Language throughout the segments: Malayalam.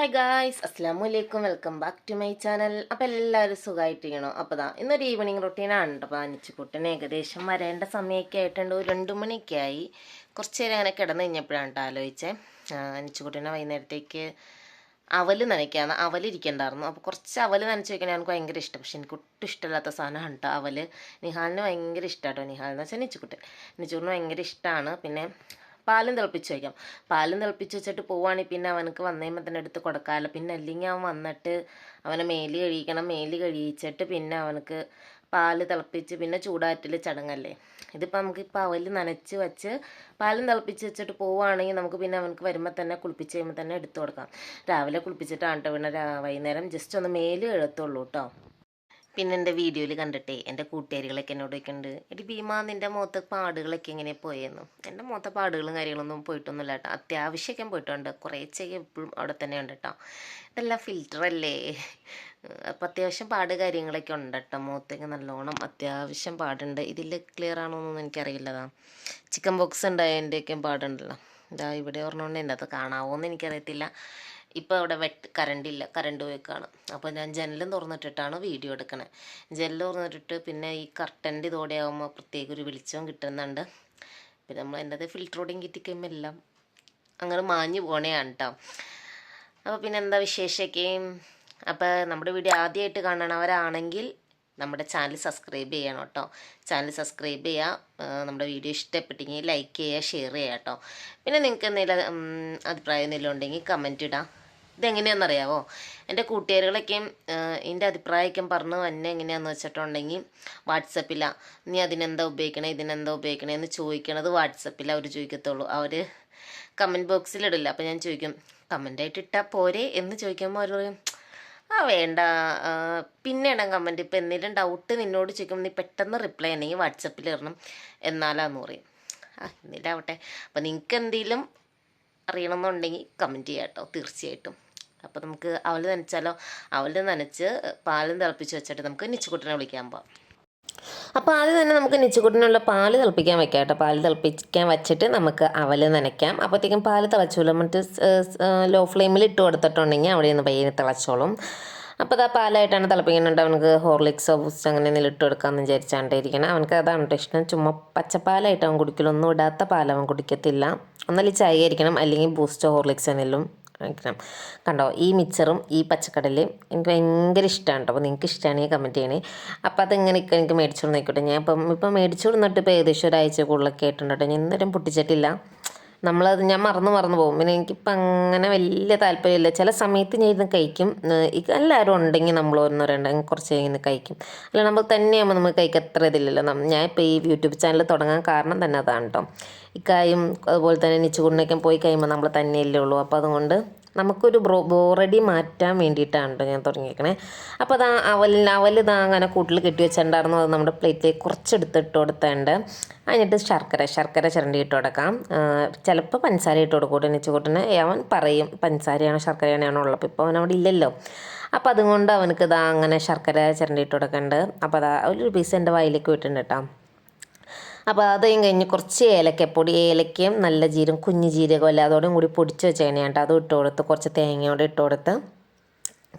ഹായ് ഗായ്സ് അസ്സാം വലൈക്കും welcome back to my channel അപ്പം എല്ലാവരും സുഖമായിട്ടിരിക്കണോ അപ്പോൾ ദാ ഇന്നൊരു ഈവനിങ് റൊട്ടീനാണ് അപ്പോൾ അനിച്ചുക്കുട്ടന് ഏകദേശം വരേണ്ട സമയമൊക്കെ ആയിട്ടുണ്ട്. ഒരു രണ്ട് മണിയൊക്കെ ആയി. കുറച്ച് നേരം അങ്ങനെ കിടന്നു കഴിഞ്ഞപ്പോഴാണ് കേട്ടോ ആലോചിച്ചത് അനിച്ചുക്കുട്ടനെ വൈകുന്നേരത്തേക്ക് അവൽ നനയ്ക്കാന്ന്. അവലിരിക്കണ്ടായിരുന്നു അപ്പോൾ കുറച്ച് അവൽ നനച്ച് വയ്ക്കണേ എനിക്ക് ഭയങ്കര ഇഷ്ടം. പക്ഷെ എനിക്ക് ഒട്ടും ഇഷ്ടമില്ലാത്ത സാധനമാണ് കേട്ടോ അവൽ നിഹാലിന് ഭയങ്കര ഇഷ്ടമാണ് കേട്ടോ. നിഹാൽ എന്ന് വെച്ചാൽ നിച്ചുക്കുട്ടൻ നിച്ചുക്കുട്ടിന് ഭയങ്കര ഇഷ്ടമാണ് പിന്നെ പാലും തിളപ്പിച്ച് വയ്ക്കാം. പാലും തിളപ്പിച്ച് വെച്ചിട്ട് പോവുകയാണെങ്കിൽ പിന്നെ അവനക്ക് വന്നേമ്പോൾ തന്നെ എടുത്ത് കൊടുക്കാമല്ലോ പിന്നെ അല്ലെങ്കിൽ അവൻ വന്നിട്ട് അവനെ മേൽ കഴിക്കണം മേൽ കഴിയിച്ചിട്ട് പിന്നെ അവനക്ക് പാൽ തിളപ്പിച്ച് പിന്നെ ചൂടാറ്റിൽ ചടങ്ങല്ലേ. ഇതിപ്പോൾ നമുക്ക് ഇപ്പോൾ അവൽ നനച്ച് വെച്ച് പാലും തിളപ്പിച്ച് വെച്ചിട്ട് പോവുകയാണെങ്കിൽ നമുക്ക് പിന്നെ അവനക്ക് വരുമ്പോൾ തന്നെ കുളിപ്പിച്ച് കഴിയുമ്പോൾ തന്നെ എടുത്ത് കൊടുക്കാം. രാവിലെ കുളിപ്പിച്ചിട്ടാണ് കേട്ടോ പിന്നെ വൈകുന്നേരം ജസ്റ്റ് ഒന്ന് മേൽ എഴുത്തുള്ളൂ കേട്ടോ. പിന്നെ എന്റെ വീഡിയോയിൽ കണ്ടിട്ടേ എന്റെ കൂട്ടുകാരികളൊക്കെ എന്നോട് ഒക്കെയുണ്ട് എടി ഭീമ നിന്റെ മുഖത്ത് പാടുകളൊക്കെ എങ്ങനെ പോയെന്നു? എന്റെ മുഖത്തെ പാടുകളും കാര്യങ്ങളൊന്നും പോയിട്ടൊന്നുമില്ല കേട്ടോ. അത്യാവശ്യമൊക്കെ പോയിട്ടുണ്ട്. കുറേച്ചൊക്കെ എപ്പോഴും അവിടെ തന്നെ ഉണ്ട് കേട്ടോ. ഇതെല്ലാം ഫിൽറ്റർ അല്ലേ? അപ്പം അത്യാവശ്യം പാട് കാര്യങ്ങളൊക്കെ ഉണ്ട് കേട്ടോ. മുഖത്തേക്ക് നല്ലോണം അത്യാവശ്യം പാടുണ്ട്. ഇതിൽ ക്ലിയർ ആണോ എന്നൊന്നും എനിക്കറിയില്ലതാ. Chicken box ഉണ്ടായതിന്റെയൊക്കെ പാടുണ്ടല്ലോ. ഇതാ ഇവിടെ പറഞ്ഞുകൊണ്ട് എന്റെ അത് കാണാവോ എന്ന് എനിക്കറിയത്തില്ല. ഇപ്പോൾ അവിടെ വെട്ട് കറണ്ടില്ല കറണ്ട് പോയിക്കാണ്. അപ്പോൾ ഞാൻ ജനലും തുറന്നിട്ടിട്ടാണ് വീഡിയോ എടുക്കണേ. ജനൽ തുറന്നിട്ടിട്ട് പിന്നെ ഈ കർട്ടന്റെ ഇതോടെ ആകുമ്പോൾ പ്രത്യേക ഒരു വെളിച്ചം കിട്ടുന്നുണ്ട്. പിന്നെ നമ്മൾ എന്റെ അത് ഫിൽറ്ററോടെയും കിട്ടിക്കുമ്പോൾ എല്ലാം അങ്ങനെ മാഞ്ഞു പോണേയാണ് കേട്ടോ അപ്പോൾ പിന്നെ എന്താ വിശേഷമൊക്കെ അപ്പോൾ നമ്മുടെ വീഡിയോ ആദ്യമായിട്ട് കാണണവരാണെങ്കിൽ നമ്മുടെ ചാനൽ സബ്സ്ക്രൈബ് ചെയ്യണം കേട്ടോ ചാനൽ സബ്സ്ക്രൈബ് ചെയ്യുക നമ്മുടെ വീഡിയോ ഇഷ്ടപ്പെട്ടെങ്കിൽ ലൈക്ക് ചെയ്യുക ഷെയർ ചെയ്യുക കേട്ടോ പിന്നെ നിങ്ങൾക്ക് എന്തെങ്കിലും അഭിപ്രായം എന്തെങ്കിലും ഉണ്ടെങ്കിൽ കമന്റ് ഇടാം. ഇതെങ്ങനെയാണെന്നറിയാവോ? എന്റെ കൂട്ടുകാരികളൊക്കെയും എന്റെ അഭിപ്രായമൊക്കെ പറഞ്ഞു തന്നെ എങ്ങനെയാണെന്ന് വെച്ചിട്ടുണ്ടെങ്കിൽ വാട്സപ്പിലാണ് നീ അതിനെന്താ ഉപയോഗിക്കണേ ഇതിനെന്താ ഉപയോഗിക്കണേ എന്ന് ചോദിക്കണത് വാട്സപ്പിൽ അവർ ചോദിക്കത്തുള്ളൂ. അവർ കമന്റ് ബോക്സിലിടില്ല അപ്പോൾ ഞാൻ ചോദിക്കും കമന്റായിട്ട് ഇട്ടാൽ പോരെ എന്ന് ചോദിക്കുമ്പോൾ അവർ പറയും ആ വേണ്ട. പിന്നെ ഇടാം കമന്റ് ഇപ്പം എന്തെങ്കിലും ഡൗട്ട് നിന്നോട് ചോദിക്കുമ്പോൾ നീ പെട്ടെന്ന് റിപ്ലൈ ചെയ്യണമെങ്കിൽ വാട്സപ്പിൽ ഇടണം. എന്നാലാന്ന് പറയും. ആ എന്നിട്ടാവട്ടെ അപ്പം നിങ്ങൾക്ക് എന്തെങ്കിലും അറിയണമെന്നുണ്ടെങ്കിൽ കമന്റ് ചെയ്യാം കേട്ടോ തീർച്ചയായിട്ടും. അപ്പോൾ നമുക്ക് അവൽ നനച്ചാലോ? അവൽ നനച്ച് പാലും തിളപ്പിച്ച് വെച്ചിട്ട് നമുക്ക് നിച്ചുകുട്ടനെ വിളിക്കാൻ പോവാം. അപ്പോൾ ആദ്യം തന്നെ നമുക്ക് നിച്ചുകുട്ടിനുള്ള പാൽ തിളപ്പിക്കാൻ വെക്കാം കേട്ടോ. പാൽ തിളപ്പിക്കാൻ വെച്ചിട്ട് നമുക്ക് അവൽ നനയ്ക്കാം. അപ്പോഴത്തേക്കും പാൽ തിളച്ചോളും. മറ്റ് ലോ ഫ്ലെയിമിൽ ഇട്ട് കൊടുത്തിട്ടുണ്ടെങ്കിൽ അവിടെ നിന്ന് പയ്യെ തിളച്ചോളും. അപ്പോൾ അത് പാലായിട്ടാണ് തിളപ്പിക്കുന്നുണ്ട്. അവനക്ക് ഹോർലിക്സോ ബൂസ്റ്റ് അങ്ങനെ എന്തെങ്കിലും ഇട്ട് കൊടുക്കാമെന്ന് വിചാരിച്ചാണ്ട് ഇരിക്കണം. അവനക്ക് അതാണ് കേട്ടോ ഇഷ്ടം. ചുമ്മാ പച്ചപ്പാലായിട്ട് അവൻ കുടിക്കില്ല. ഒന്നും ഇടാത്ത പാൽ അവൻ കുടിക്കത്തില്ല. ഒന്നല്ലെങ്കിൽ ചായ ആയിരിക്കണം. അല്ലെങ്കിൽ ബൂസ്റ്റോ ഹോർലിക്സ് എന്തെങ്കിലും കഴിക്കണം കണ്ടോ ഈ മിച്ചറും ഈ പച്ചക്കടലയും എനിക്ക് ഭയങ്കര ഇഷ്ടമാണ് കേട്ടോ. അപ്പോൾ നിങ്ങൾക്ക് ഇഷ്ടമാണെങ്കിൽ കമന്റ് ചെയ്യണേ. അപ്പോൾ അതിങ്ങനെ ഇക്ക എനിക്ക് മേടിച്ചു ഞാൻ ഇപ്പം ഇപ്പം മേടിച്ചു കൊടുന്നിട്ട് ഇപ്പോൾ ഏകദേശം ഒരാഴ്ച കൂടുതലൊക്കെ ആയിട്ടുണ്ട് ഞാൻ ഇന്നേരം പൊട്ടിച്ചിട്ടില്ല. നമ്മളത് ഞാൻ മറന്നു മറന്നു പോകും. പിന്നെ എനിക്കിപ്പം അങ്ങനെ വലിയ താല്പര്യമില്ല. ചില സമയത്ത് ഞാൻ ഇരുന്ന് കഴിക്കും. എല്ലാവരും ഉണ്ടെങ്കിൽ നമ്മൾ ഒന്നോ രണ്ടോ കുറച്ച് ഇരുന്ന് കഴിക്കും. അല്ല നമ്മൾ തന്നെയാകുമ്പോൾ നമുക്ക് കഴിക്കാൻ അത്ര ഇതില്ലല്ലോ. ഞാൻ ഇപ്പോൾ ഈ യൂട്യൂബ് ചാനൽ തുടങ്ങാൻ കാരണം തന്നെ അതാണ് കേട്ടോ ഇക്കായും അതുപോലെ തന്നെ നിച്ചുകുണ്ണയ്ക്കും പോയി കഴിയുമ്പോൾ നമ്മൾ തന്നെയല്ലേ ഉള്ളൂ. അപ്പോൾ അതുകൊണ്ട് നമുക്കൊരു ബ്രോ ബോറടി മാറ്റാൻ വേണ്ടിയിട്ടാണ് കേട്ടോ ഞാൻ തുടങ്ങിയേക്കണേ. അപ്പോൾ അതാ അവൽ അവൽ ഇതാ അങ്ങനെ കൂട്ടിൽ കെട്ടി വെച്ചിട്ടുണ്ടായിരുന്നു. അത് നമ്മുടെ പ്ലേറ്റിലേക്ക് കുറച്ചെടുത്തിട്ട് കൊടുത്തുണ്ട്. അതിനിട്ട് ശർക്കര ശർക്കര ചിരണ്ടി ഇട്ട് കൊടുക്കാം. ചിലപ്പോൾ പഞ്ചസാര ഇട്ട് കൊടുക്കൂട്ടെ നെച്ചുകൂട്ടിന് അവൻ പറയും പഞ്ചസാരയാണോ ശർക്കരയാണോ ഉള്ളത് ഇപ്പോൾ അവൻ അവിടെ ഇല്ലല്ലോ. അപ്പോൾ അതുകൊണ്ട് അവനക്ക് ഇതാ അങ്ങനെ ശർക്കര ചിരണ്ടി ഇട്ട് കൊടുക്കുന്നുണ്ട് അപ്പോൾ അതാ ഒരു പീസ് എന്റെ വായിലേക്ക് വിട്ടിട്ടുണ്ട് കേട്ടോ. അപ്പോൾ അതും കഴിഞ്ഞ് കുറച്ച് ഏലക്കപ്പൊടി ഏലക്കയും നല്ല ജീരകം കുഞ്ഞു ജീരകം അല്ല അതോടും കൂടി പൊടിച്ച് വെച്ചേനെ കേട്ടോ. അതും ഇട്ട് കൊടുത്ത് കുറച്ച് തേങ്ങയോടെ ഇട്ട് കൊടുത്ത്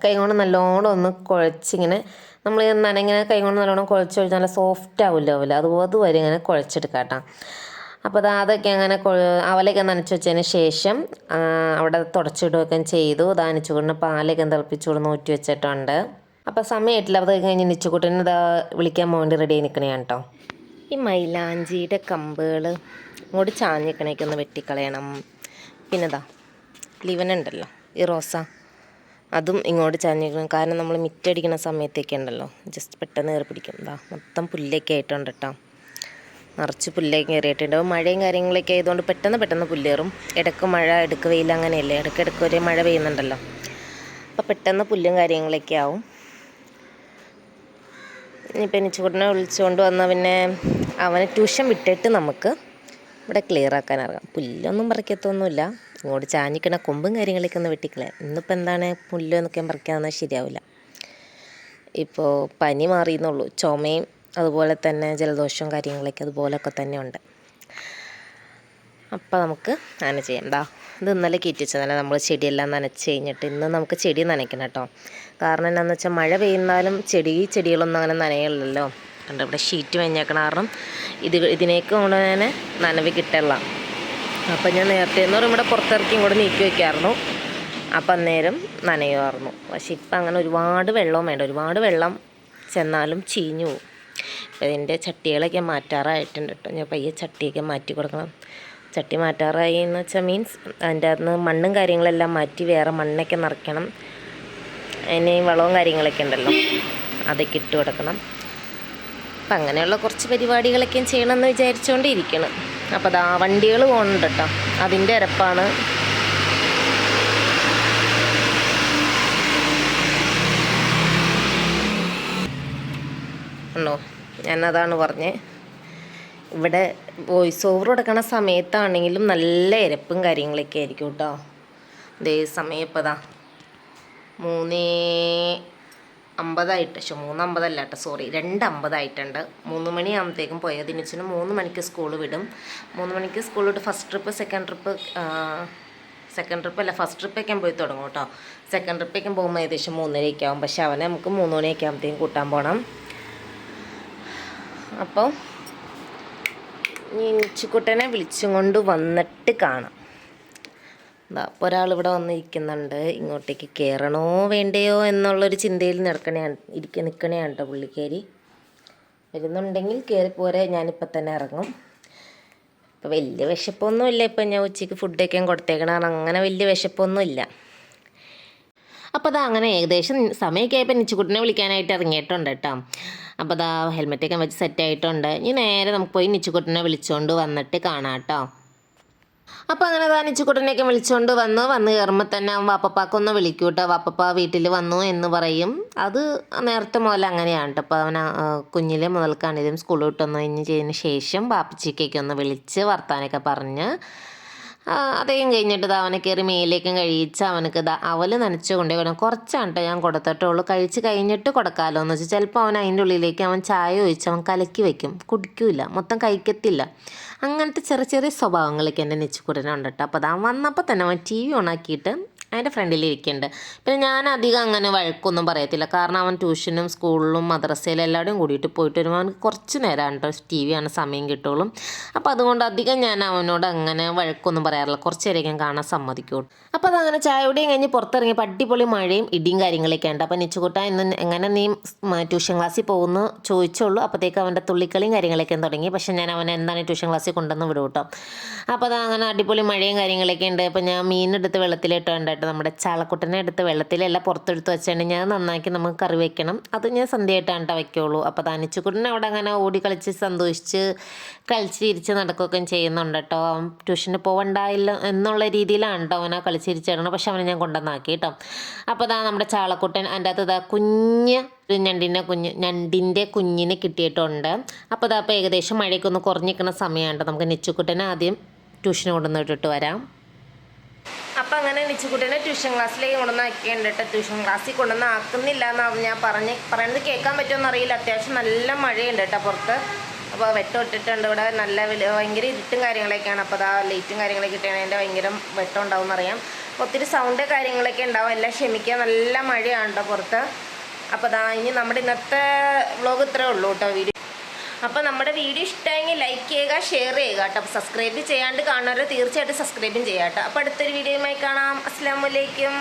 കൈ കൊണ്ട് നല്ലോണം ഒന്ന് കുഴച്ചിങ്ങനെ നമ്മൾ നനങ്ങനെ കൈ കൊണ്ട് നല്ലോണം കുഴച്ച് കഴിഞ്ഞാൽ നല്ല സോഫ്റ്റ് ആവില്ല അത് അതുവരെ ഇങ്ങനെ കുഴച്ചെടുക്കാം കേട്ടോ. അപ്പോൾ അത് അതൊക്കെ അങ്ങനെ അവലൊക്കെ നനച്ച് വെച്ചതിന് ശേഷം അവിടെ തുടച്ചിടുകയൊക്കെ ചെയ്തു. അത് അനച്ചുകൊണ്ട് പാലൊക്കെ തിളപ്പിച്ചു കൊണ്ട് ഊറ്റി വെച്ചിട്ടുണ്ട്. അപ്പോൾ സമയമായിട്ടില്ല. അത് കഴിഞ്ഞ് നിച്ചുകൂട്ടിന് വിളിക്കാൻ പോകേണ്ടി റെഡി നിൽക്കണേ കേട്ടോ. ഈ മൈലാഞ്ചിയുടെ കമ്പുകൾ ഇങ്ങോട്ട് ചാഞ്ഞിക്കണേക്ക് ഒന്ന് വെട്ടിക്കളയണം. പിന്നെതാ ലിവനുണ്ടല്ലോ ഈ റോസ. അതും ഇങ്ങോട്ട് ചാഞ്ഞിക്കണം. കാരണം നമ്മൾ മിറ്റടിക്കുന്ന സമയത്തൊക്കെ ഉണ്ടല്ലോ ജസ്റ്റ് പെട്ടെന്ന് കയറി പിടിക്കും. ഇതാ മൊത്തം പുല്ലൊക്കെ ആയിട്ടുണ്ട് കേട്ടോ. നിറച്ച് പുല്ലൊക്കെ കയറിയിട്ടുണ്ട്. അപ്പോൾ മഴയും കാര്യങ്ങളൊക്കെ ആയതുകൊണ്ട് പെട്ടെന്ന് പെട്ടെന്ന് പുല്ലേറും ഇടയ്ക്ക് മഴ ഇടയ്ക്ക് വെയിൽ അങ്ങനെയല്ലേ? ഇടയ്ക്ക് ഇടയ്ക്ക് ഒരേ മഴ പെയ്യുന്നുണ്ടല്ലോ. അപ്പോൾ പെട്ടെന്ന് പുല്ലും കാര്യങ്ങളൊക്കെ ആവും. ഇനിയിപ്പോൾ എനിച്ചുകൂടിനെ വിളിച്ചുകൊണ്ട് വന്നാൽ പിന്നെ അവനെ ട്യൂഷൻ വിട്ടിട്ട് നമുക്ക് ഇവിടെ ക്ലിയർ ആക്കാൻ ഇറങ്ങാം. പുല്ലൊന്നും പറിക്കത്തൊന്നുമില്ല. ഇങ്ങോട്ട് ചാഞ്ഞിക്കണ കൊമ്പും കാര്യങ്ങളൊക്കെ ഒന്ന് വെട്ടിക്കളയാം ഇന്നിപ്പോൾ എന്താണ് പുല്ല് എന്നൊക്കെ പറിക്കാന്ന് ശരിയാവില്ല. ഇപ്പോൾ പനി മാറിയെന്നുള്ളൂ. ചുമയും അതുപോലെ തന്നെ ജലദോഷവും കാര്യങ്ങളൊക്കെ അതുപോലൊക്കെ തന്നെ ഉണ്ട് അപ്പോൾ നമുക്ക് അങ്ങനെ ചെയ്യാം. ദാ ഇത് ഇന്നലെ കയറ്റിച്ചതല്ല നമ്മൾ ചെടിയെല്ലാം നനച്ച് കഴിഞ്ഞിട്ട് ഇന്ന് നമുക്ക് ചെടി നനയ്ക്കണം കേട്ടോ. കാരണം എന്താണെന്ന് വെച്ചാൽ മഴ പെയ്യുന്നാലും ചെടി ചെടികളൊന്നും അങ്ങനെ നനയില്ലല്ലോ കണ്ടോ ഇവിടെ ഷീറ്റ് വെഞ്ഞേക്കണ കാരണം ഇത് ഇതിനേക്ക് കൊണ്ട് തന്നെ നനവ് കിട്ടില്ല. അപ്പം ഞാൻ നേരത്തെ എന്ന് പറയുമ്പോൾ ഇവിടെ പുറത്തിറക്കി ഇങ്ങോട്ട് നീക്കി വയ്ക്കാറുണ്ട് അപ്പം അന്നേരം നനയുമായിരുന്നു. പക്ഷെ ഇപ്പം അങ്ങനെ ഒരുപാട് വെള്ളവും വേണ്ട. ഒരുപാട് വെള്ളം ചെന്നാലും ചീഞ്ഞു പോകും അപ്പം ഇതിന്റെ ചട്ടികളൊക്കെ മാറ്റാറായിട്ടുണ്ട് കേട്ടോ. ഞാൻ പയ്യെ ചട്ടിയൊക്കെ മാറ്റി കൊടുക്കണം. ചട്ടി മാറ്റാറായി എന്ന് വെച്ചാൽ മീൻസ് അതിന്റെ അകത്ത് മണ്ണും കാര്യങ്ങളെല്ലാം മാറ്റി വേറെ മണ്ണൊക്കെ നിറയ്ക്കണം. അതിന് വളവും കാര്യങ്ങളൊക്കെ ഉണ്ടല്ലോ. അതൊക്കെ ഇട്ട് കൊടുക്കണം. അപ്പം അങ്ങനെയുള്ള കുറച്ച് പരിപാടികളൊക്കെ ചെയ്യണമെന്ന് വിചാരിച്ചുകൊണ്ടിരിക്കണം. അപ്പോൾ അതാ വണ്ടികൾ പോകുന്നുണ്ട് കേട്ടോ. അതിന്റെ ഇരപ്പാണ് ഉണ്ടോ? ഞാനതാണ് പറഞ്ഞേ. ഇവിടെ വോയിസ് ഓവർ കൊടുക്കണ സമയത്താണെങ്കിലും നല്ല ഇരപ്പും കാര്യങ്ങളൊക്കെ ആയിരിക്കും കേട്ടോ. ഇതേ സമയം ഇപ്പോൾ ഇതാ മൂന്നേ അമ്പതായിട്ട് പക്ഷെ മൂന്ന് അമ്പതല്ല കേട്ടോ സോറി രണ്ട് അമ്പതായിട്ടുണ്ട് മൂന്ന് മണിയാകുമ്പോഴത്തേക്കും പോയ ദിനിച്ചിന് മൂന്ന് മണിക്ക് സ്കൂൾ വിടും. മൂന്ന് മണിക്ക് സ്കൂൾ വിട്ട് first trip second trip second trip അല്ല ഫസ്റ്റ് ട്രിപ്പൊക്കെ പോയി തുടങ്ങും കേട്ടോ സെക്കൻഡ് ട്രിപ്പൊക്കെ പോകുമ്പോൾ ഏകദേശം മൂന്നരയൊക്കെ ആവും. പക്ഷെ അവനെ നമുക്ക് മൂന്ന് മണിയൊക്കെ ആകുമ്പോഴത്തേക്കും കൂട്ടാൻ പോകണം അപ്പോൾ ഈ ഉച്ചക്കുട്ടനെ വിളിച്ചും കൊണ്ട് വന്നിട്ട് കാണാം. ഒരാൾ ഇവിടെ വന്നിരിക്കുന്നുണ്ട്. ഇങ്ങോട്ടേക്ക് കയറണോ വേണ്ടയോ എന്നുള്ളൊരു ചിന്തയിൽ നടക്കണയാണ് ഇരിക്ക നിൽക്കണയാണ് കേട്ടോ പുള്ളിക്കാരി? വരുന്നുണ്ടെങ്കിൽ കയറിപ്പോരെ പോരെ ഞാനിപ്പോൾ തന്നെ ഇറങ്ങും. ഇപ്പോൾ വലിയ വിശപ്പൊന്നുമില്ല ഇപ്പം ഞാൻ ഉച്ചയ്ക്ക് ഫുഡൊക്കെ കൊടുത്തേക്കണം അങ്ങനെ വലിയ വിശപ്പൊന്നുമില്ല. അപ്പോൾ അതാ അങ്ങനെ ഏകദേശം സമയമൊക്കെ ആയപ്പോൾ നിച്ചുകുട്ടിനെ വിളിക്കാനായിട്ട് ഇറങ്ങിയിട്ടുണ്ട് കേട്ടോ. അപ്പോൾ അതാ ഹെൽമെറ്റൊക്കെ വെച്ച് സെറ്റ് ആയിട്ടുണ്ട് ഇനി നേരെ നമുക്ക് പോയി നിച്ചുകുട്ടിനെ വിളിച്ചുകൊണ്ട് വന്നിട്ട് കാണാം കേട്ടോ. അപ്പോൾ അങ്ങനെ താ നിച്ചുകുട്ടനെയൊക്കെ വിളിച്ചുകൊണ്ട് വന്നു. വന്ന് കയറുമ്പോൾ തന്നെ വാപ്പപ്പാക്കൊന്ന് വിളിക്കൂട്ടോ. വാപ്പപ്പ വീട്ടിൽ വന്നു എന്ന് പറയും. അത് നേരത്തെ മുതൽ അങ്ങനെയാണ് കേട്ടോ അപ്പോൾ അവൻ കുഞ്ഞിലെ മുതൽക്കാണിതും സ്കൂളിൽ വിട്ടൊന്ന് കഴിഞ്ഞ് ചെയ്തതിന് ശേഷം വാപ്പച്ചിക്കൊക്കെ ഒന്ന് വിളിച്ച് വർത്താനൊക്കെ പറഞ്ഞ് അതെയും കഴിഞ്ഞിട്ട് ദാ അവനെ കയറി മേലേക്കും കഴിയിച്ച് അവനക്ക് ഇതാ അവൽ നനച്ചു കൊണ്ടേ കൊടുക്കും കുറച്ചാണ് കേട്ടോ ഞാൻ കൊടുത്തിട്ടുള്ളൂ. കഴിച്ച് കഴിഞ്ഞിട്ട് കൊടുക്കാമല്ലോ എന്ന് വെച്ചാൽ ചിലപ്പോൾ അവൻ അതിന്റെ ഉള്ളിലേക്ക് അവൻ ചായ ഒഴിച്ച് അവൻ കലക്കി വെക്കും. കുടിക്കൂല മൊത്തം കഴിക്കത്തില്ല. അങ്ങനത്തെ ചെറിയ ചെറിയ സ്വഭാവങ്ങളൊക്കെ എന്റെ നെച്ചുകുടനുണ്ട് കേട്ടോ അപ്പോൾ അതാ വന്നപ്പോൾ തന്നെ അവൻ ടി വി ഓണാക്കിയിട്ട് അതിന്റെ ഫ്രണ്ടിൽ ഇരിക്കുന്നുണ്ട് പിന്നെ ഞാൻ അധികം അങ്ങനെ വഴക്കൊന്നും പറയത്തില്ല. കാരണം അവൻ ട്യൂഷനും സ്കൂളിലും മദ്രസയിലും എല്ലാവരും കൂടിയിട്ട് പോയിട്ട് വരുമ്പോൾ അവന് കുറച്ച് നേരമാണ് കേട്ടോ ടി ആണ് സമയം കിട്ടുള്ളൂ. അപ്പോൾ അതുകൊണ്ട് അധികം ഞാൻ അവനോട് അങ്ങനെ വഴക്കൊന്നും പറയാറില്ല. കുറച്ച് നേരം കാണാൻ സമ്മതിക്കുള്ളൂ. അപ്പോൾ അതങ്ങനെ ചായയുടെയും കഴിഞ്ഞ് പുറത്തിറങ്ങിയപ്പോൾ അടിപൊളി മഴയും ഇടിയും കാര്യങ്ങളൊക്കെ ഉണ്ട്. അപ്പോൾ നിച്ചുകൂട്ട ഇന്ന് എങ്ങനെ നീ ട്യൂഷൻ ക്ലാസ്സിൽ പോകുന്നു ചോദിച്ചുള്ളൂ. അപ്പോഴത്തേക്ക് അവന്റെ തുള്ളിക്കളിയും കാര്യങ്ങളൊക്കെ തുടങ്ങി. പക്ഷേ ഞാൻ അവനെ എന്താണ് ട്യൂഷൻ ക്ലാസ്സിൽ കൊണ്ടുവന്ന് വിടും കേട്ടോ. അപ്പോൾ അത് അങ്ങനെ അടിപൊളി മഴയും കാര്യങ്ങളൊക്കെ ഉണ്ട്. അപ്പോൾ ഞാൻ മീനെടുത്ത് വെള്ളത്തിലിട്ടുണ്ട് കേട്ടോ. നമ്മുടെ ചാളക്കുട്ടനെ എടുത്ത് വെള്ളത്തിലല്ല പുറത്തെടുത്ത് വെച്ചിട്ടുണ്ടെങ്കിൽ ഞാൻ നന്നാക്കി നമുക്ക് കറി വെക്കണം. അത് ഞാൻ സന്ധ്യയായിട്ടാണ് കേട്ടോ വെക്കുള്ളൂ. അപ്പോൾ തനിച്ചുകുട്ടനെ അവിടെ അങ്ങനെ ഓടി കളിച്ച് സന്തോഷിച്ച് കളിച്ച് തിരിച്ച് നടക്കുകയൊക്കെ ചെയ്യുന്നുണ്ട് കേട്ടോ. അവൻ ട്യൂഷന് പോകണ്ടായില്ല എന്നുള്ള രീതിയിലാണ് കേട്ടോ അവനെ കളിച്ചിരിച്ചിടണം പക്ഷെ അവനെ ഞാൻ കൊണ്ടുവന്നാക്കി കേട്ടോ. അപ്പോൾ അതാ നമ്മുടെ ചാളക്കുട്ടൻ അതിന്റെ അകത്ത് ഇതാ കുഞ്ഞ് ഒരു ഞണ്ടിന്റെ കുഞ്ഞ് ഞണ്ടിന്റെ കുഞ്ഞിനെ കിട്ടിയിട്ടുണ്ട്. അപ്പോൾ അതാ അപ്പോൾ ഏകദേശം മഴയൊക്കെ ഒന്ന് കുറഞ്ഞിരിക്കുന്ന സമയമാണ് നമുക്ക് നെച്ചുക്കുട്ടനെ ആദ്യം ട്യൂഷന് കൊണ്ടുവന്ന് ഇട്ടിട്ട് വരാം. അങ്ങനെ ട്യൂഷൻ ക്ലാസ്സിലേക്ക് കൊണ്ടുവന്ന് ആക്കിയുണ്ട് കേട്ടോ ട്യൂഷൻ ക്ലാസ്സിൽ കൊണ്ടുവന്ന് ആക്കുന്നില്ല എന്നാണ് ഞാൻ പറഞ്ഞ് പറയുന്നത് കേൾക്കാൻ പറ്റുമെന്ന് അറിയില്ല. അത്യാവശ്യം നല്ല മഴയുണ്ട് കേട്ടോ പുറത്ത്. അപ്പോൾ വെട്ടം ഇട്ടിട്ടുണ്ട്. ഇവിടെ നല്ല ഭയങ്കര ഇരുട്ടും കാര്യങ്ങളൊക്കെയാണ്. അപ്പോൾ അതാ ലൈറ്റും കാര്യങ്ങളൊക്കെ ഇട്ടാണെങ്കിൽ ഭയങ്കര വെട്ടം ഉണ്ടാവും അപ്പോൾ ഒത്തിരി സൗണ്ട് കാര്യങ്ങളൊക്കെ ഉണ്ടാവും. എല്ലാം ക്ഷമിക്കുക നല്ല മഴയാണ് കേട്ടോ പുറത്ത്. അപ്പോൾ അതാ ഇനി നമ്മുടെ ഇന്നത്തെ വ്ളോഗ് ഇത്രേ ഉള്ളൂ കേട്ടോ വീഡിയോ അപ്പോൾ നമ്മുടെ വീഡിയോ ഇഷ്ടമായെങ്കിൽ ലൈക്ക് ചെയ്യുക ഷെയർ ചെയ്യുക കേട്ടോ. അപ്പോൾ സബ്സ്ക്രൈബ് ചെയ്യാണ്ട് കാണുന്നവരെ തീർച്ചയായിട്ടും സബ്സ്ക്രൈബും ചെയ്യാം കേട്ടോ. അപ്പോൾ അടുത്തൊരു വീഡിയോയുമായി കാണാം. അസ്സാം വലൈക്കും